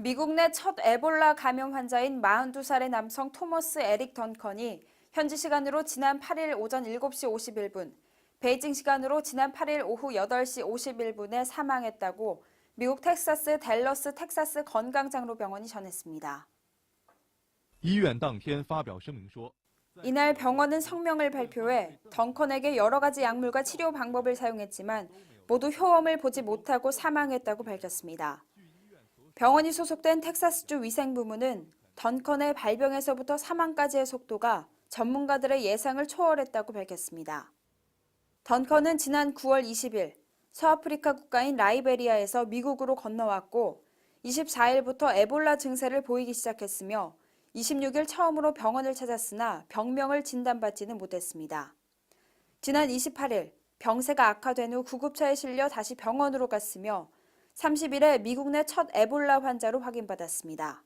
미국 내 첫 에볼라 감염 환자인 42살의 남성 토머스 에릭 던컨이 현지 시간으로 지난 8일 오전 7시 51분, 베이징 시간으로 지난 8일 오후 8시 51분에 사망했다고 미국 텍사스 댈러스 텍사스 건강장로병원이 전했습니다. 이날 병원은 성명을 발표해 던컨에게 여러 가지 약물과 치료 방법을 사용했지만 모두 효험을 보지 못하고 사망했다고 밝혔습니다. 병원이 소속된 텍사스주 위생부문은 던컨의 발병에서부터 사망까지의 속도가 전문가들의 예상을 초월했다고 밝혔습니다. 던컨은 지난 9월 20일 서아프리카 국가인 라이베리아에서 미국으로 건너왔고 24일부터 에볼라 증세를 보이기 시작했으며 26일 처음으로 병원을 찾았으나 병명을 진단받지는 못했습니다. 지난 28일 병세가 악화된 후 구급차에 실려 다시 병원으로 갔으며 30일에 미국 내 첫 에볼라 환자로 확인받았습니다.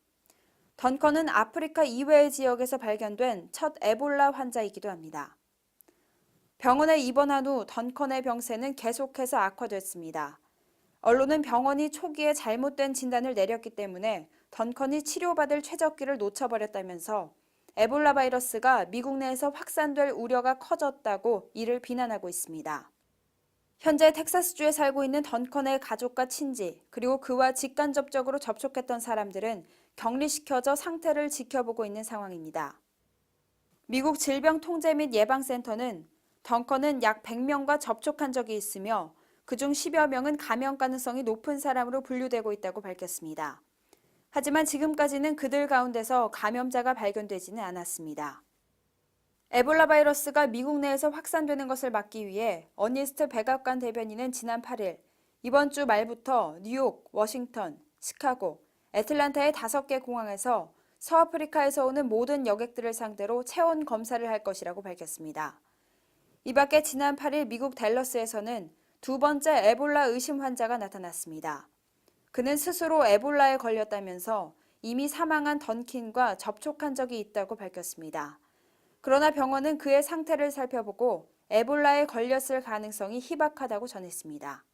던컨은 아프리카 이외의 지역에서 발견된 첫 에볼라 환자이기도 합니다. 병원에 입원한 후 던컨의 병세는 계속해서 악화됐습니다. 언론은 병원이 초기에 잘못된 진단을 내렸기 때문에 던컨이 치료받을 최적기를 놓쳐버렸다면서 에볼라 바이러스가 미국 내에서 확산될 우려가 커졌다고 이를 비난하고 있습니다. 현재 텍사스주에 살고 있는 던컨의 가족과 친지, 그리고 그와 직간접적으로 접촉했던 사람들은 격리시켜져 상태를 지켜보고 있는 상황입니다. 미국 질병통제 및 예방센터는 덩컨은 약 100명과 접촉한 적이 있으며 그중 10여 명은 감염 가능성이 높은 사람으로 분류되고 있다고 밝혔습니다. 하지만 지금까지는 그들 가운데서 감염자가 발견되지는 않았습니다. 에볼라 바이러스가 미국 내에서 확산되는 것을 막기 위해 어니스트 백악관 대변인은 지난 8일 이번 주 말부터 뉴욕, 워싱턴, 시카고, 애틀란타의 5개 공항에서 서아프리카에서 오는 모든 여객들을 상대로 체온 검사를 할 것이라고 밝혔습니다. 이 밖에 지난 8일 미국 댈러스에서는 두 번째 에볼라 의심 환자가 나타났습니다. 그는 스스로 에볼라에 걸렸다면서 이미 사망한 던킨과 접촉한 적이 있다고 밝혔습니다. 그러나 병원은 그의 상태를 살펴보고 에볼라에 걸렸을 가능성이 희박하다고 전했습니다.